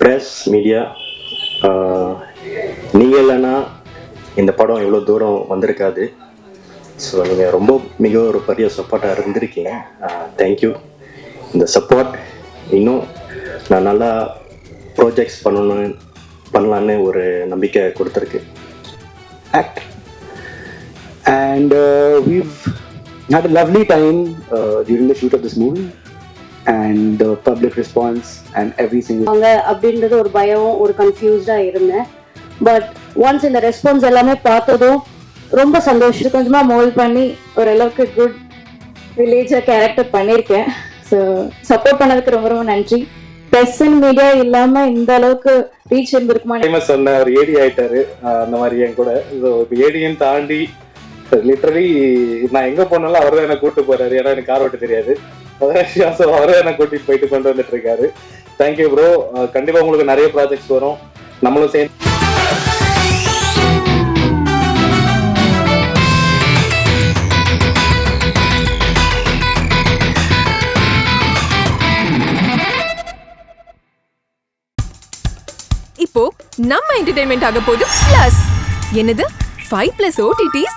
Press media நீங்கள் இல்லைன்னா இந்த படம் இவ்வளோ தூரம் வந்திருக்காது. ஸோ நீங்கள் ரொம்ப மிக ஒரு பெரிய சப்போர்ட்டாக இருந்திருக்கீங்க. தேங்க்யூ இந்த சப்போர்ட் இன்னும் நான் நல்லா ப்ராஜெக்ட்ஸ் பண்ணணும் பண்ணலான்னு ஒரு நம்பிக்கை கொடுத்துருக்கு. Act and we uh, we've had lovely time time uh, during the shoot the public response and everything. is- அவங்க அப்படின்றது ஒரு பயம் ஒரு கன்ஃபியூஸ்டாக இருந்தேன். பட் ஒன்ஸ் இந்த ரெஸ்பான்ஸ் எல்லாமே பார்த்ததும் ரொம்ப சந்தோஷம். கொஞ்சமாக மோல்ட் பண்ணி ஓரளவுக்கு குட் வில்லேஜாக கேரக்டர் பண்ணியிருக்கேன். ஸோ சப்போர்ட் பண்ணதுக்கு ரொம்ப ரொம்ப நன்றி. ப்ரெஸ் அண்ட் மீடியா இல்லாமல் இந்த அளவுக்கு ரீச் இருந்திருக்குமா சொன்ன ஒரு ஏடி ஆயிட்டாரு. அந்த மாதிரி என் கூட. ஏடியும் தாண்டி லிட்ரலி நான் எங்க போனாலும் அவர் தான் என்ன கூட்டு போறாரு. ஏன்னா எனக்கு கார் ஓட்ட தெரியாது. அவரே என்ன கூட்டிட்டு போயிட்டு கொண்டு வந்துட்டு இருக்காரு. தேங்க்யூ ப்ரோ கண்டிப்பா உங்களுக்கு நிறைய ப்ராஜெக்ட்ஸ் வரும். நம்மளும் சேர்ந்து இப்போ நம்ம என்டர்டைன்மெண்ட் ஆக போகுது பிளஸ் என்னது? Five plus OTTs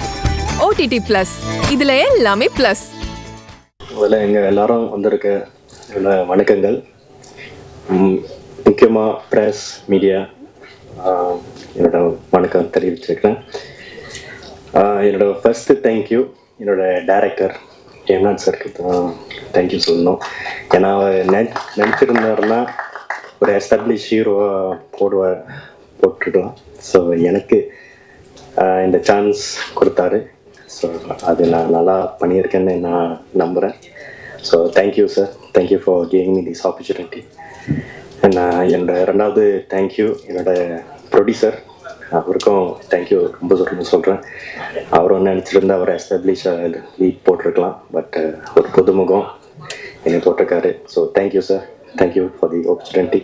OTT plus இதுல எல்லாமே பிளஸ் முதல்ல எங்கள் எல்லாரும் வந்திருக்க என்னோட வணக்கங்கள். முக்கியமாக ப்ரெஸ் மீடியா என்னோட வணக்கம் தெரிவிச்சிருக்கிறேன். என்னோடய என்னோட ஃபஸ்ட்டு தேங்க்யூ என்னோட டேரக்டர் ஹேம்நாத் சருக்கு தான் தேங்க்யூ சொல்லணும். ஏன்னா அவர் நினச்சிருந்தாருன்னா ஒரு எஸ்டாப்ளிஷ் ஹீரோவாக போடுவார் போட்டுடலாம். ஸோ எனக்கு இந்த சான்ஸ் கொடுத்தாரு. ஸோ அது நான் நல்லா பண்ணியிருக்கேன்னு நான் நம்புகிறேன் so thank you sir thank you for giving me this opportunity நான் என்னோட ரெண்டாவது தேங்க்யூ என்னோட ப்ரொடியூசர் அவருக்கும் தேங்க்யூ ரொம்ப சொல்லணும்னு சொல்கிறேன் அவரும் நினச்சிருந்தா அவர் எஸ்டாப்ளிஷ் லீட் போட்டிருக்கலாம். பட் uh, ஒரு புதுமுகம் என்னை போட்டிருக்காரு so thank you sir thank you for the opportunity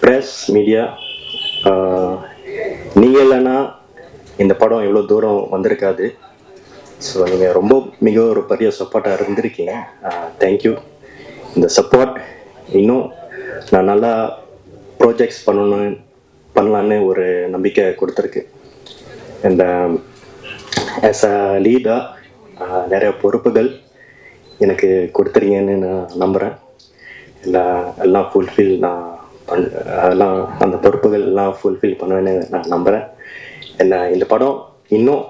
press media நீங்கள் இல்லைன்னா இந்த படம் இவ்வளோ தூரம் வந்திருக்காது. ஸோ நீங்கள் ரொம்ப மிக ஒரு பெரிய சப்போர்ட்டாக இருந்திருக்கீங்க. தேங்க்யூ இந்த சப்போர்ட் இன்னும் நான் நல்லா ப்ராஜெக்ட்ஸ் பண்ணணும் பண்ணலான்னு ஒரு நம்பிக்கை கொடுத்துருக்கு. இந்த um, ஆஸ் அ லீடாக நிறைய பொறுப்புகள் எனக்கு கொடுத்துறீங்கன்னு நான் நம்புகிறேன் எல்லாம் எல்லாம் ஃபுல்ஃபில் நான் பண் எல்லாம் அந்த பொறுப்புகள் எல்லாம் ஃபுல்ஃபில் பண்ணுவேன்னு நான் நம்புகிறேன் என்ன இந்த படம் இன்னும்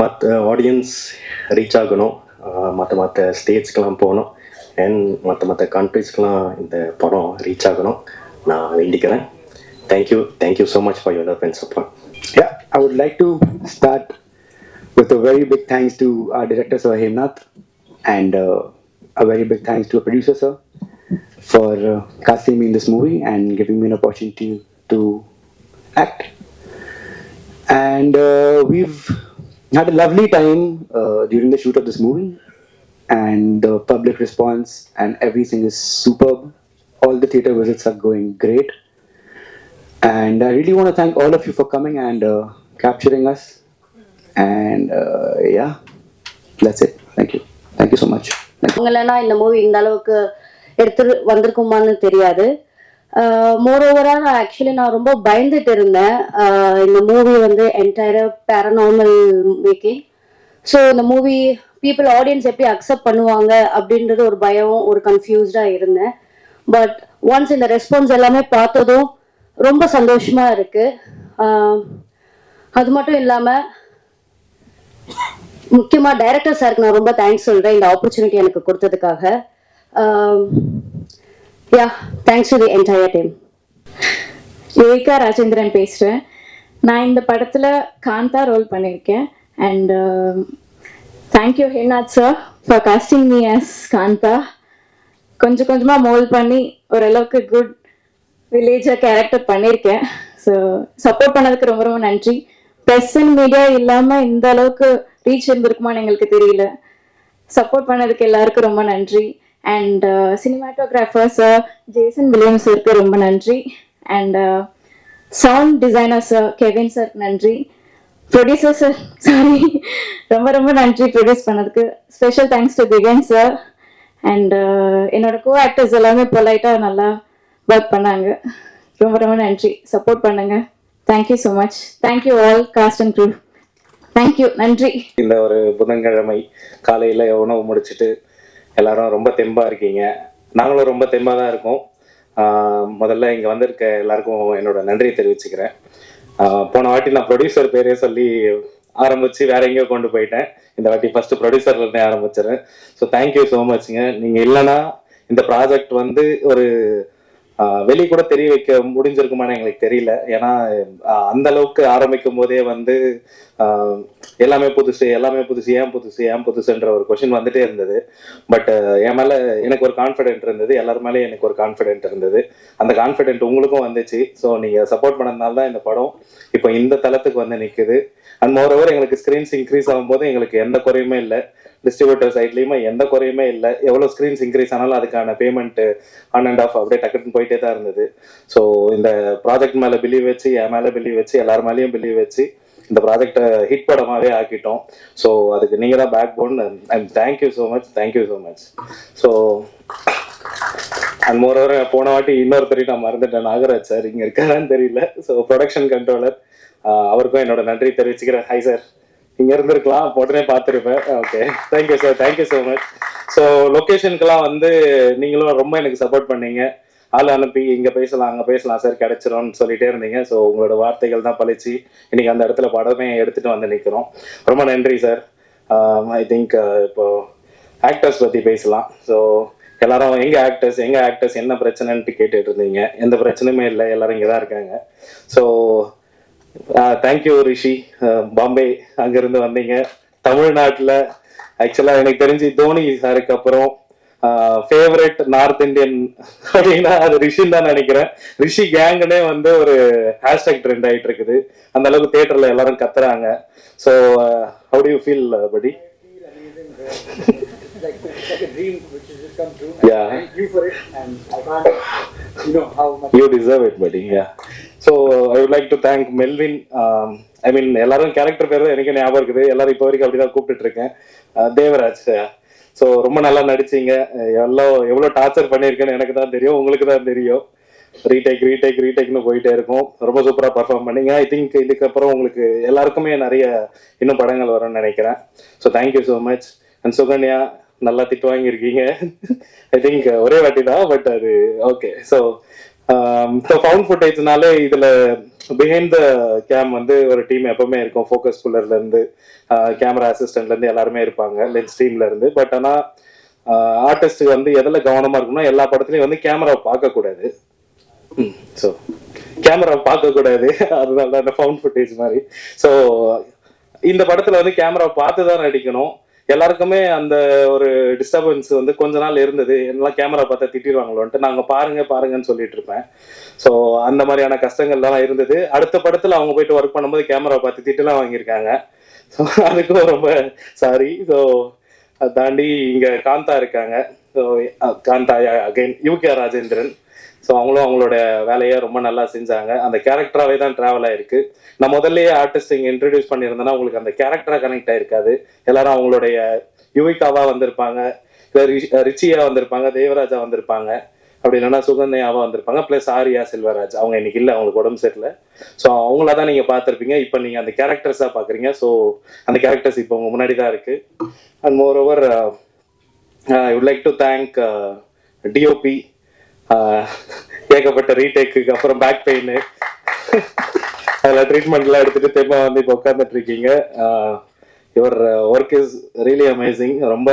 மற்ற ஆடியன்ஸ் ரீச் ஆகணும் மற்ற மற்ற ஸ்டேட்ஸ்க்கெலாம் போகணும் அண்ட் மற்ற மற்ற கண்ட்ரீஸ்க்கெலாம் இந்த படம் ரீச் ஆகணும் நான் வேண்டிக்கிறேன் thank you thank you so much for your love and support Yeah, I would like to start with a very big thanks to our director, Sir Hemnath, and uh, a very big thanks to our producer, sir, for uh, casting me in this movie and giving me an opportunity to act. And uh, we've had a lovely time uh, during the shoot of this movie, and the public response and everything is superb. All the theater visits are going great. And I really want to thank all of you for coming and uh, capturing us. And uh, yeah, that's it. Thank you. Thank you so much. Thank you. அவங்களனா இந்த movie இந்த அளவுக்கு எடுத்து வந்திருக்குமான்னு தெரியாது மோரோவராக நான் actually நான் ரொம்ப பயந்துட்டு இருந்தேன். Uh, இந்த மூவி வந்து என்டையர் பேரநார்மல் மேக்கிங் ஸோ இந்த மூவி பீப்புள் ஆடியன்ஸ் எப்படி அக்செப்ட் பண்ணுவாங்க அப்படின்றது ஒரு பயம் ஒரு கன்ஃபியூஸ்டா இருந்தேன். பட் ஒன்ஸ் இந்த ரெஸ்பான்ஸ் எல்லாமே பார்த்ததும் ரொம்ப சந்தோஷமா இருக்கு. Uh, அது மட்டும் இல்லாமல் முக்கியமா டைரக்டர் சாருக்கு நான் ரொம்ப தேங்க்ஸ் சொல்றேன் இந்த ஆப்பர்ச்சுனிட்டி எனக்கு கொடுத்ததுக்காக. Uh, yeah thanks to the entire team Yuvika Rajendran பேசுகிறேன் நான் இந்த படத்தில் காந்தா ரோல் பண்ணியிருக்கேன் and thank you Hemnath sir for casting me as Kantha. கொஞ்சம் கொஞ்சமாக மோல் பண்ணி ஓரளவுக்கு குட் வில்லேஜாக கேரக்டர் பண்ணியிருக்கேன் ஸோ சப்போர்ட் பண்ணதுக்கு ரொம்ப ரொம்ப நன்றி. ப்ரெஸ் அண்ட் மீடியா இல்லாமல் இந்த அளவுக்கு ரீச் இருந்திருக்குமான்னு எங்களுக்கு தெரியல. சப்போர்ட் பண்ணதுக்கு எல்லாருக்கும் ரொம்ப நன்றி. And cinematographer sir Jason Williams சாருக்கு ரொம்ப நன்றி. And sound designer sir Kevin sir நன்றி. ப்ரொடியூசர் சார் சாரி ரொம்ப ரொம்ப நன்றி ப்ரொடியூஸ் பண்ணதுக்கு. Special thanks to Thigan sir and என்னோட கோ ஆக்டர்ஸ் எல்லாமே பொலைட்டாக நல்லா ஒர்க் பண்ணாங்க. ரொம்ப ரொம்ப நன்றி. சப்போர்ட் பண்ணுங்க. Thank you so much thank you all cast and crew thank you நன்றி. இந்த ஒரு புதன்கிழமை காலையில் உணவு முடிச்சிட்டு எல்லாரும் ரொம்ப தெம்பாக இருக்கீங்க. நாங்களும் ரொம்ப தெம்பாக தான் இருக்கோம். முதல்ல இங்கே வந்திருக்க எல்லாருக்கும் என்னோட நன்றியை தெரிவிச்சுக்கிறேன். போன வாட்டி நான் ப்ரொடியூசர் பேரே சொல்லி ஆரம்பிச்சு வேற எங்கேயோ கொண்டு போயிட்டேன். இந்த வாட்டி ஃபர்ஸ்ட் ப்ரொடியூசர்ல இருந்தே ஆரம்பிச்சிடுறேன். ஸோ தேங்க்யூ ஸோ மச்ங்க நீங்கள் இல்லைன்னா இந்த ப்ராஜெக்ட் வந்து ஒரு வெளிக்கூட கூட தெரிய வைக்க முடிஞ்சிருக்குமான்னு எங்களுக்கு தெரியல. ஏன்னா அந்த அளவுக்கு ஆரம்பிக்கும் போதே வந்து எல்லாமே புதுசு எல்லாமே புதுசு ஏன் புதுசு ஏன் புதுசுன்ற ஒரு கொஷின் வந்துட்டே இருந்தது. பட் என் மேல எனக்கு ஒரு கான்ஃபிடென்ட் இருந்தது. எல்லார் மேலேயும் எனக்கு ஒரு கான்ஃபிடென்ட் இருந்தது. அந்த கான்ஃபிடென்ட் உங்களுக்கும் வந்துச்சு. ஸோ நீங்க சப்போர்ட் பண்ணதுனால தான் இந்த படம் இப்போ இந்த தளத்துக்கு வந்து நிற்குது அண்ட் மோரோவர் எங்களுக்கு ஸ்க்ரீன்ஸ் இன்க்ரீஸ் ஆகும்போது எங்களுக்கு எந்த குறையுமே இல்லை. டிஸ்ட்ரிபியூட்டர் சைட்லேயுமே எந்த குறையுமே இல்லை. எவ்வளோ ஸ்க்ரீன்ஸ் இன்க்ரீஸ் ஆனாலும் அதுக்கான பேமெண்ட் ஆன் அண்ட் ஆஃப் அப்படியே டக்குன்னு போயிட்டே தான் இருந்தது. ஸோ இந்த ப்ராஜெக்ட் மேலே பிலீவ் வச்சு என் மேலே பிலீவ் வச்சு எல்லார் மேலேயும் பிலீவ் வச்சு இந்த ப்ராஜெக்டை ஹிட் படமாகவே ஆக்கிட்டோம். ஸோ அதுக்கு நீங்கள் தான் backbone and thank you so much thank you so much so and moreover போன வாட்டி இன்னொருத்தரையும் நான் மறந்துட்டேன் நாகராஜ் சார் இங்கே இருக்காரான்னு தெரியல. ஸோ ப்ரொடக்ஷன் கண்ட்ரோலர் அவருக்கும் என்னோட நன்றி தெரிவிச்சுக்கிறேன். ஹை சார் இங்கே இருந்திருக்கலாம் உடனே பார்த்துருப்பேன். Okay thank you sir thank you so much so லொக்கேஷனுக்கெல்லாம் வந்து நீங்களும் ரொம்ப எனக்கு சப்போர்ட் பண்ணீங்க. ஆள் அனுப்பி இங்க பேசலாம் அங்க பேசலாம் சார் கிடைச்சிரும்னு சொல்லிட்டே இருந்தீங்க. ஸோ உங்களோட வார்த்தைகள் தான் பழிச்சு இன்னைக்கு அந்த இடத்துல படமே எடுத்துட்டு வந்து நிற்கிறோம் ரொம்ப நன்றி சார். Um, ஐ திங்க் uh, இப்போ ஆக்டர்ஸ் பத்தி பேசலாம். ஸோ எல்லாரும் எங்க ஆக்டர்ஸ் எங்க ஆக்டர்ஸ் என்ன பிரச்சனைன்ட்டு கேட்டுட்டு இருந்தீங்க. எந்த பிரச்சனையுமே இல்லை. எல்லாரும் இங்கே தான் இருக்காங்க so thank you uh, Rishi. Uh, Bombay அங்கிருந்து வந்தீங்க. தமிழ்நாட்டில் ஆக்சுவலாக எனக்கு தெரிஞ்சு தோனி சாருக்கு அப்புறம் ஃபேவரட் நார்த் இந்தியன் அப்படின்னா அது ரிஷின்னு தான் நினைக்கிறேன். ரிஷி கேங்குனே வந்து ஒரு ஹேஷ்டாக் ட்ரெண்ட் ஆயிட்டு இருக்குது அந்த அளவுக்கு தியேட்டர்ல எல்லாரும் கத்துறாங்க. So how do you feel படி like, like a dream which has just come true. Yeah. Thank you for it, and I can't, you know, how much. You deserve படி so I would like to thank Melvin I mean எல்லாரும் character பேர் தான் எனக்கு ஞாபகம் இருக்குது. எல்லாரும் இப்போ வரைக்கும் அப்படிதான் கூப்பிட்டு இருக்கேன். தேவராஜ் ஸோ ரொம்ப நல்லா நடிச்சீங்க. எல்லாம் எவ்வளோ எவ்வளோ டார்ச்சர் பண்ணியிருக்கேன்னு எனக்கு தான் தெரியும். உங்களுக்கு தான் தெரியும். ரீடேக் ரீடேக் ரீடேக்னு போயிட்டே இருக்கும். ரொம்ப சூப்பராக பர்ஃபார்ம் பண்ணீங்க. ஐ திங்க் இதுக்கப்புறம் உங்களுக்கு எல்லாருக்குமே நிறைய இன்னும் படங்கள் வரும்னு நினைக்கிறேன். So thank you so much and Sukanya நல்லா திட்டு வாங்கியிருக்கீங்க. ஐ திங்க் ஒரே வாட்டி தான் பட் அது ஓகே ஸோ ஸோ ஃபவுண்ட் ஃபுட்டேஜ்னாலே இதில் பிஹைண்ட் த கேம் வந்து ஒரு டீம் எப்பவுமே இருக்கும். ஃபோக்கஸ் இருந்து uh, கேமரா அசிஸ்டன்ட்லேருந்து எல்லாருமே இருப்பாங்க. லென்ஸ் டீம்லேருந்து பட் ஆனால் ஆர்டிஸ்ட் வந்து எதில் கவனமாக இருக்கணும் எல்லா படத்துலையும் வந்து கேமராவை பார்க்கக்கூடாது ஸோ கேமரா பார்க்கக்கூடாது அதனால தான் அந்த ஃபவுண்ட் ஃபுட்டேஜ் மாதிரி. ஸோ இந்த படத்தில் வந்து கேமரா பார்த்து தான் நடிக்கணும். எல்லாருக்குமே அந்த ஒரு டிஸ்டர்பன்ஸ் வந்து கொஞ்ச நாள் இருந்தது. எல்லாம் கேமரா பார்த்தா திட்டிடுவாங்களோன்ட்டு நாங்க பாருங்க பாருங்கன்னு சொல்லிட்டு இருப்பேன். ஸோ அந்த மாதிரியான கஷ்டங்கள்லாம் இருந்தது. அடுத்த படத்துல அவங்க போயிட்டு ஒர்க் பண்ணும்போது கேமரா பார்த்து திட்டுலாம் வாங்கியிருக்காங்க. ஸோ அதுக்கும் ரொம்ப சாரி ஸோ அதை தாண்டி இங்க காந்தா இருக்காங்க. So Kantha again UK Rajendran. So அவங்களும் அவங்களோட வேலையை ரொம்ப நல்லா செஞ்சாங்க. அந்த கேரக்டராகவே தான் ட்ராவல் ஆயிருக்கு. நான் முதல்லயே ஆர்டிஸ்ட் இங்கே இன்ட்ரடியூஸ் பண்ணியிருந்தேன்னா உங்களுக்கு அந்த கேரக்டராக கனெக்ட் ஆயிருக்காது. எல்லாரும் அவங்களுடைய யுவிகாவா வந்திருப்பாங்க. ரிஷ்- ரிச்சியா வந்திருப்பாங்க தேவராஜா வந்திருப்பாங்க. அப்படி இல்லைன்னா சுகன்யாவா வந்திருப்பாங்க. பிளஸ் ஆரியா செல்வராஜ். அவங்க இன்னைக்கு இல்லை அவங்களுக்கு உடம்பு சரியில்லை. ஸோ அவங்கள தான் நீங்கள் பார்த்துருப்பீங்க. இப்போ நீங்கள் அந்த கேரக்டர்ஸாக பார்க்குறீங்க. ஸோ அந்த கேரக்டர்ஸ் இப்போ உங்கள் முன்னாடி தான் இருக்குது and moreover I would like to thank DOP ஏகப்பட்ட ரீடேக்கு அப்புறம் பேக் பெயின் அதில் ட்ரீட்மெண்ட்லாம் எடுத்துட்டு திரும்ப வந்து இப்போ உட்காந்துட்டு இருக்கீங்க your work is uh, really amazing ரொம்ப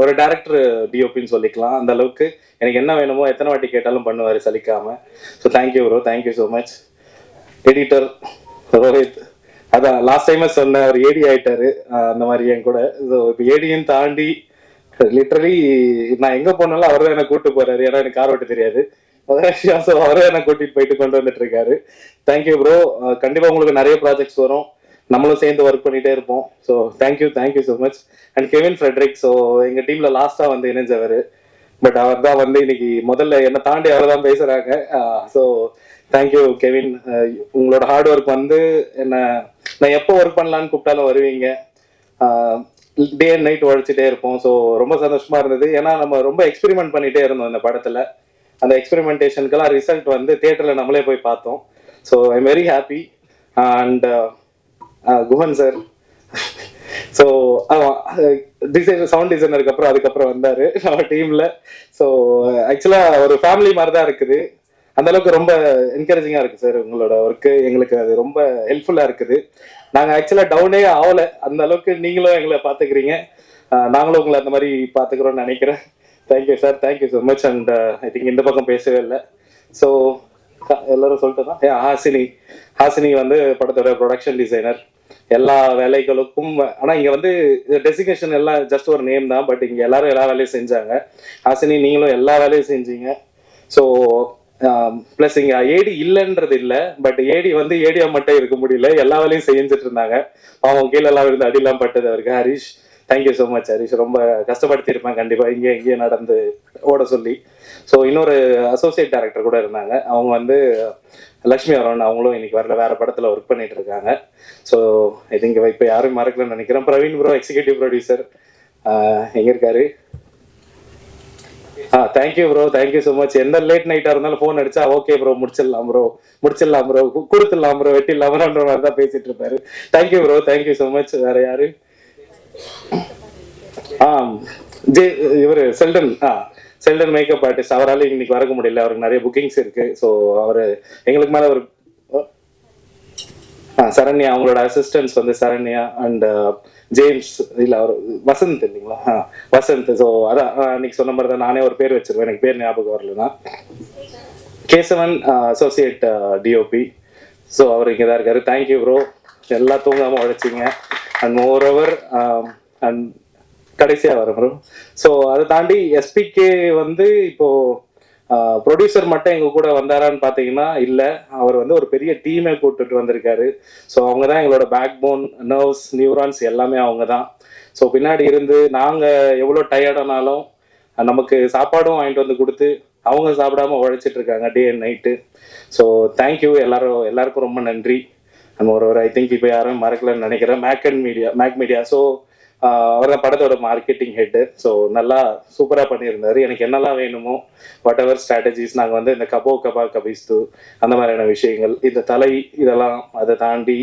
ஒரு டேரக்டர் டிஓபின்னு சொல்லிக்கலாம். அந்த அளவுக்கு எனக்கு என்ன வேணுமோ எத்தனை வாட்டி கேட்டாலும் பண்ணுவார் சலிக்காம. So thank you bro thank you so much editor Rohit அதான் லாஸ்ட் டைமே சொன்ன ஒரு ஏடி ஆயிட்டாரு. அந்த மாதிரி என் கூட. ஸோ இப்போ ஏடியும் தாண்டி லிட்டரலி நான் எங்க போனாலும் அவர் தான் என்ன கூட்டு போறாரு. ஏன்னா எனக்கு கார் ஓட்ட தெரியாது. ஸோ என்ன கூட்டிட்டு போயிட்டு கொண்டு வந்துட்டு இருக்காரு. தேங்க்யூ ப்ரோ கண்டிப்பா உங்களுக்கு நிறைய ப்ராஜெக்ட்ஸ் வரும். நம்மளும் சேர்ந்து ஒர்க் பண்ணிட்டே இருப்போம். So thank you thank you so much and Kevin Frederick so எங்க டீம்ல லாஸ்டா வந்து இணைஞ்சவர். பட் அவர் தான் வந்து இன்னைக்கு முதல்ல என்னை தாண்டி அவர் தான் பேசுறாங்க ஸோ தேங்க்யூ கெவின் உங்களோட ஹார்ட் ஒர்க் வந்து என்ன நான் எப்போ ஒர்க் பண்ணலான்னு கூப்பிட்டாலும் வருவீங்க. டே அண்ட் நைட் உழைச்சிட்டே இருப்போம். ஸோ ரொம்ப சந்தோஷமா இருந்தது. ஏன்னா நம்ம ரொம்ப எக்ஸ்பெரிமெண்ட் பண்ணிட்டே இருந்தோம் இந்த படத்துல. அந்த எக்ஸ்பெரிமெண்டேஷனுக்கெல்லாம் ரிசல்ட் வந்து தியேட்டர்ல நம்மளே போய் பார்த்தோம். So I am very happy and Guhan sir so designer sound டிசைனருக்கு அப்புறம் அதுக்கப்புறம் வந்தாரு. நம்ம டீம்ல ஸோ ஆக்சுவலா ஒரு ஃபேமிலி மாதிரி தான் இருக்குது. அந்த அளவுக்கு ரொம்ப என்கரேஜிங்கா இருக்கு சார் உங்களோட ஒர்க்கு எங்களுக்கு அது ரொம்ப ஹெல்ப்ஃபுல்லா இருக்குது. நாங்க ஆக்சுவலா டவுனே ஆகல. அந்த அளவுக்கு நீங்களும் எங்களை பாத்துக்கிறீங்க நாங்களும் உங்களை அந்த மாதிரி பாத்துக்கிறோம்னு நினைக்கிறேன். Thank you sir thank you so much and I think இந்த பக்கம் பேசவே இல்லை. ஸோ எல்லாரும் சொல்லிட்டு தான் ஏன் ஹாசினி. ஹாசினி வந்து படத்தோட ப்ரொடக்ஷன் டிசைனர் எல்லா வேலைகளுக்கும் ஆனா இங்க வந்து டெசிக்னேஷன் எல்லாம் ஜஸ்ட் ஒரு நேம் தான். பட் இங்க எல்லாரும் எல்லா வேலையும் செஞ்சாங்க. ஹாசினி நீங்களும் எல்லா வேலையும் செஞ்சீங்க. ஸோ ப்ளஸ் இங்க ஏடி இல்லைன்றது இல்லை பட் ஏடி வந்து ஏடியா மட்டும் இருக்க முடியல. எல்லா வேலையும் செஞ்சுட்டு இருந்தாங்க. அவங்க கீழே எல்லாம் இருந்து அடிலாம் பட்டது அவருக்கு. Harish thank you so much Harish. ரொம்ப கஷ்டப்படுத்தியிருப்பேன் கண்டிப்பா. இங்கே இங்கேயே நடந்து ஓட சொல்லி. ஸோ இன்னொரு அசோசியேட் டேரக்டர் கூட இருந்தாங்க. அவங்க வந்து லக்ஷ்மி அருண் அவங்களும் இன்னைக்கு வரல. வேற படத்துல ஒர்க் பண்ணிட்டு இருக்காங்க. ஸோ இது இங்கே இப்போ யாரும் மறக்கலன்னு நினைக்கிறேன். பிரவீன் ப்ரோ எக்ஸிகூட்டிவ் ப்ரொடியூசர் எங்க இருக்காரு? ஆ thank you bro thank you so much எந்த லேட் நைட்டாக இருந்தாலும் ஃபோன் அடிச்சா ஓகே ப்ரோ முடிச்சிடலாம் ப்ரோ முடிச்சிடலாம் ப்ரோ கொடுத்துடலாம் ப்ரோ வெட்டிடலாம் ப்ரோன்ற மாதிரி தான் பேசிட்டு இருப்பாரு. Thank you bro thank you so much வேற யாரு? ஆ ஜே இவர் செல்டன் ஆ செல்டன் மேக்கப் ஆர்டிஸ்ட் அவரால் இன்னைக்கு வரக்க முடியல. அவருக்கு நிறைய புக்கிங்ஸ் இருக்கு. ஸோ அவர் எங்களுக்கு மேல ஒரு சரண்யா அவங்களோட அசிஸ்டன்ஸ் வந்து சரண்யா அண்ட் ஜேம்ஸ் uh, இல்ல அவர் வசந்த் இல்லைங்களா? வசந்த். ஸோ அதான் அன்னைக்கு சொன்ன மாதிரி தான் நானே ஒரு பேர் வச்சிருவேன். எனக்கு பேர் ஞாபகம் வரலன்னா. கேசவன் அசோசியேட் டிஓபி ஸோ அவர் இங்கே தான் இருக்காரு தேங்க்யூ ப்ரோ எல்லாம் தூங்காம உழைச்சிங்க. அண்ட் மோர் ஓவர் அண்ட் கடைசியா வரும் ப்ரோ ஸோ அதை தாண்டி எஸ்பிகே வந்து இப்போ ப்ரொடியூசர் மட்டும் எங்க கூட வந்தாரான்னு பார்த்தீங்கன்னா இல்லை. அவர் வந்து ஒரு பெரிய டீமே கூப்பிட்டுட்டு வந்திருக்காரு. ஸோ அவங்க தான் எங்களோட பேக் போன் நர்வ்ஸ் நியூரான்ஸ் எல்லாமே அவங்க தான் ஸோ பின்னாடி இருந்து நாங்கள் எவ்வளோ டயர்டானாலும் நமக்கு சாப்பாடும் வாங்கிட்டு வந்து கொடுத்து அவங்க சாப்பிடாம உழைச்சிட்டு இருக்காங்க day and night so thank you எல்லாரும் எல்லாருக்கும் ரொம்ப நன்றி. நம்ம ஒரு ஒரு ஐ திங்க் இப்போ யாரும் மறக்கலன்னு நினைக்கிறேன். Mac and media mac media so அவர் தான் படத்தோட மார்க்கெட்டிங் ஹெட்டு ஸோ நல்லா சூப்பராக பண்ணியிருந்தாரு. எனக்கு என்னெல்லாம் வேணுமோ வாட் எவர் ஸ்ட்ராட்டஜிஸ் நாங்கள் வந்து இந்த கபோ கபா கபிஸ்து அந்த மாதிரியான விஷயங்கள் இந்த தலை இதெல்லாம் அதை தாண்டி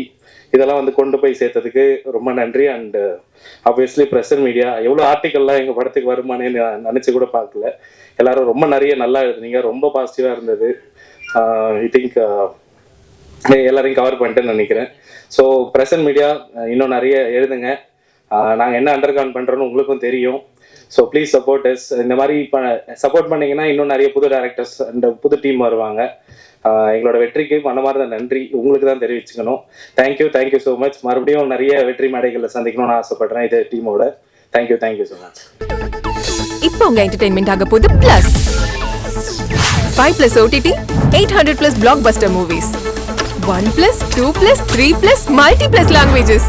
இதெல்லாம் வந்து கொண்டு போய் சேர்த்ததுக்கு ரொம்ப நன்றி. அண்ட் ஆப்வியஸ்லி ப்ரெசன்ட் மீடியா எவ்வளோ ஆர்டிக்கல்லாம் எங்கள் படத்துக்கு வருமானேன்னு நான் நினச்சி கூட பார்க்கல. எல்லாரும் ரொம்ப நிறைய நல்லா எழுதுனீங்க. ரொம்ப பாசிட்டிவாக இருந்தது. ஐ திங்க் எல்லாரையும் கவர் பண்ணிட்டேன்னு நினைக்கிறேன். ஸோ ப்ரெசன்ட் மீடியா இன்னும் நிறைய எழுதுங்க. நாங்கள் என்ன அண்டர்கான் பண்ணுறோன்னு உங்களுக்கும் தெரியும். ஸோ ப்ளீஸ் சப்போர்ட் எஸ் இந்த மாதிரி இப்போ சப்போர்ட் பண்ணீங்கன்னா இன்னும் நிறைய புது டேரக்டர்ஸ் அந்த புது டீம் வருவாங்க. எங்களோட வெற்றிக்கு அந்த மாதிரி தான் நன்றி. உங்களுக்கு தான் தெரிவிச்சுக்கணும். Thank you thank you so much மறுபடியும் நிறைய வெற்றி மேடைகளில் சந்திக்கணும்னு ஆசைப்படுறேன் இது டீமோட தேங்க்யூ தேங்க்யூ ஸோ மச் இப்போ உங்க என்டர்டைன்மெண்ட் ஆக போகுது plus five plus OTT eight hundred plus blockbuster movies one plus two plus three plus multi plus languages